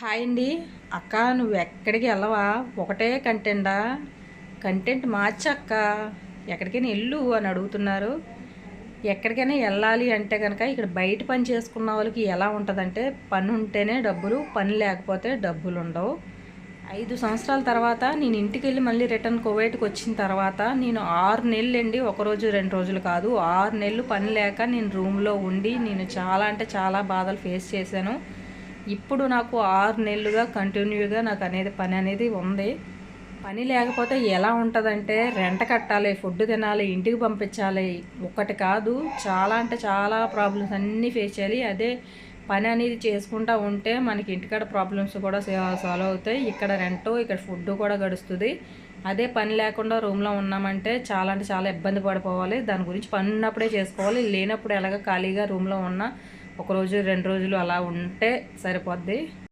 Hi అండి. అక్క నువ్వు ఎక్కడికి వెళ్ళవా? ఒకటే కంటెండా కంటెంట్ మార్చక్క ఎక్కడికైనా వెళ్ళు అని అడుగుతున్నారు. ఎక్కడికైనా వెళ్ళాలి అంటే కనుక ఇక్కడ బయట పని చేసుకున్న వాళ్ళకి ఎలా ఉంటుందంటే పని ఉంటేనే డబ్బులు పని లేకపోతే డబ్బులు ఉండవు. ఐదు సంవత్సరాల తర్వాత నేను ఇంటికి వెళ్ళి మళ్ళీ రిటర్న్ కువైట్కి వచ్చిన తర్వాత నేను ఆరు నెలలు అండి ఒకరోజు రెండు రోజులు కాదు. ఆరు నెలలు పని లేక నేను రూమ్లో ఉండి నేను చాలా అంటే చాలా బాధలు ఫేస్ చేశాను. ఇప్పుడు నాకు ఆరు నెలలుగా కంటిన్యూగా నాకు అనేది పని అనేది ఉంది. పని లేకపోతే ఎలా ఉంటుందంటే రెంట కట్టాలి ఫుడ్ తినాలి ఇంటికి పంపించాలి. ఒకటి కాదు చాలా అంటే చాలా ప్రాబ్లమ్స్ అన్నీ ఫేస్ చేయాలి. అదే పని అనేది చేసుకుంటూ ఉంటే మనకి ఇంటికాడ ప్రాబ్లమ్స్ కూడా సాల్వ్ అవుతాయి. ఇక్కడ రెంట్ ఇక్కడ ఫుడ్ కూడా గడుస్తుంది. అదే పని లేకుండా రూమ్లో ఉన్నామంటే చాలా అంటే చాలా ఇబ్బంది పడిపోవాలి. దాని గురించి పని ఉన్నప్పుడే చేసుకోవాలి. లేనప్పుడు ఎలాగ ఖాళీగా రూమ్లో ఉన్నా ఒక రోజు రెండు రోజులు అలా ఉంటే సరిపోద్ది.